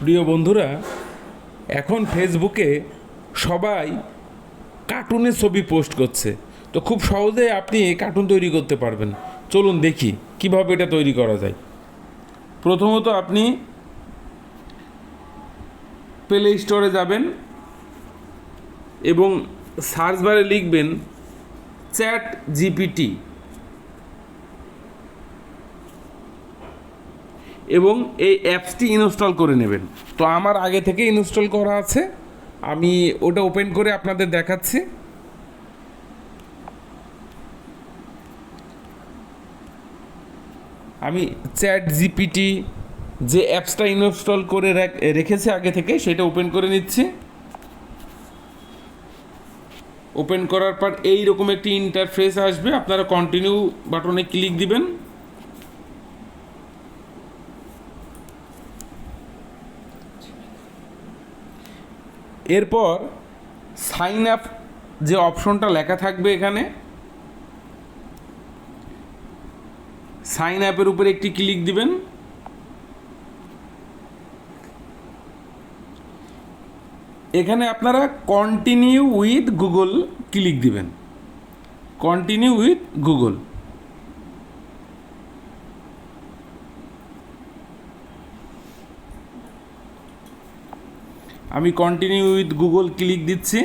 প্রিয় বন্ধুরা, এখন ফেসবুকে সবাই কার্টুনের ছবি পোস্ট করছে। তো খুব সহজে আপনি কার্টুন তৈরি করতে পারবেন। চলুন দেখি কীভাবে এটা তৈরি করা যায়। প্রথমত আপনি প্লে স্টোরে যাবেন এবং সার্চ বারে লিখবেন চ্যাট জিপিটি এবং এই অ্যাপসটি ইনস্টল করে নেবেন। তো আমার আগে থেকে ইনস্টল করা আছে। আমি ওটা ওপেন করে আপনাদের দেখাচ্ছি। আমি চ্যাট জিপিটি যে অ্যাপসটা ইনস্টল করে রাখ- রেখেছে আগে থেকে, সেটা ওপেন করে নিচ্ছি। ওপেন করার পর এই রকম একটি ইন্টারফেস আসবে। আপনারা কন্টিনিউ বাটনে ক্লিক দিবেন। এরপর সাইন আপ যে অপশনটা লেখা থাকবে এখানে, সাইন অ্যাপের উপরে একটি ক্লিক দিবেন। এখানে আপনারা কন্টিনিউ উইথ গুগল ক্লিক দিবেন। কন্টিনিউ উইথ গুগল আমি কন্টিনিউ উইথ গুগল ক্লিক দিচ্ছি।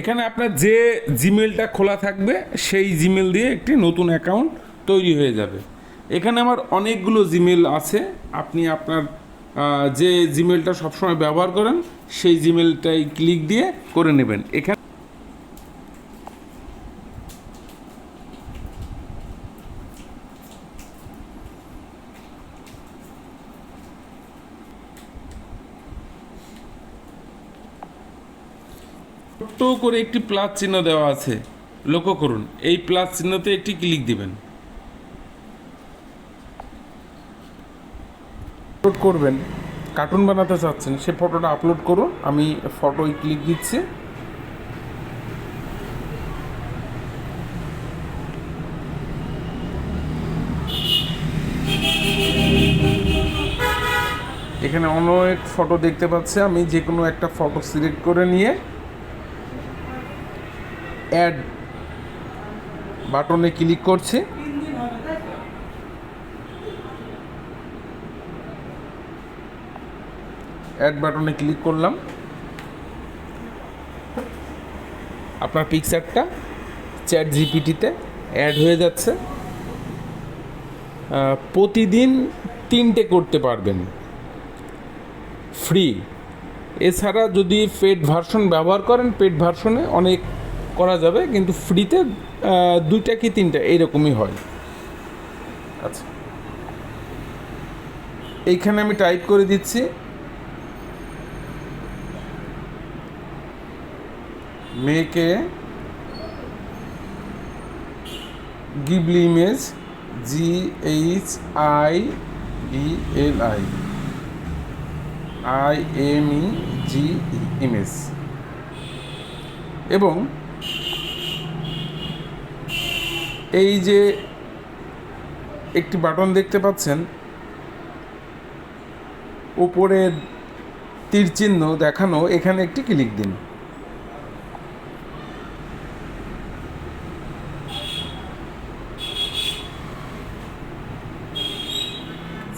এখানে আপনার যে জিমেলটা খোলা থাকবে, সেই জিমেল দিয়ে একটি নতুন অ্যাকাউন্ট তৈরি হয়ে যাবে। এখানে আমার অনেকগুলো জিমেল আছে। আপনি আপনার যে জিমেলটা সবসময় ব্যবহার করেন, সেই জিমেলটাই ক্লিক দিয়ে করে নেবেন। এখানে ছোট্ট করে একটি প্লাস চিহ্ন দেওয়া আছে। লক্ষ্য করুন, এই প্লাস চিহ্নতে একটি ক্লিক দিবেন। আপলোড করবেন। কার্টুন বানাতে চাচ্ছেন, সে ফটোটা আপলোড করুন। আমি ফটোয় ক্লিক দিচ্ছি। এখানে অনেক ফটো দেখতে পাচ্ছি আমি যে কোনো একটা ফটো সিলেক্ট করে নিয়ে অ্যাড বাটনে ক্লিক করছি। অ্যাড বাটনে ক্লিক করলাম। আপনার পিকচারটা চ্যাট জিপিটিতে অ্যাড হয়ে যাচ্ছে। প্রতিদিন তিনটে করতে পারবেন। ফ্রি এছাড়া যদি পেড ভার্সন ব্যবহার করেন পেড ভার্সনে অনেক করা যাবে কিন্তু ফ্রিতে দুইটা কি তিনটা এইরকমই হয়। আচ্ছা। এইখানে আমি টাইপ করে দিচ্ছি। Make Ghibli image G H I B L I I M E G image এবং এই যে একটি বাটন দেখতে পাচ্ছেন, উপরে তীর চিহ্ন দেখানো, এখানে একটি ক্লিক দিন।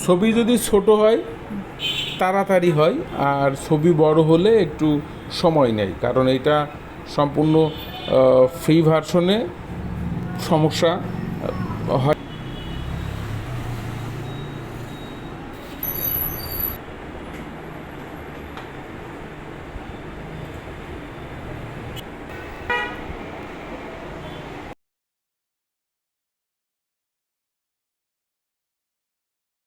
ছবি যদি ছোট হয়, তাড়াতাড়ি হয়, আর ছবি বড় হলে একটু সময় নেয়, কারণ এটা সম্পূর্ণ ফ্রি ভার্সনে সমস্যা হয়।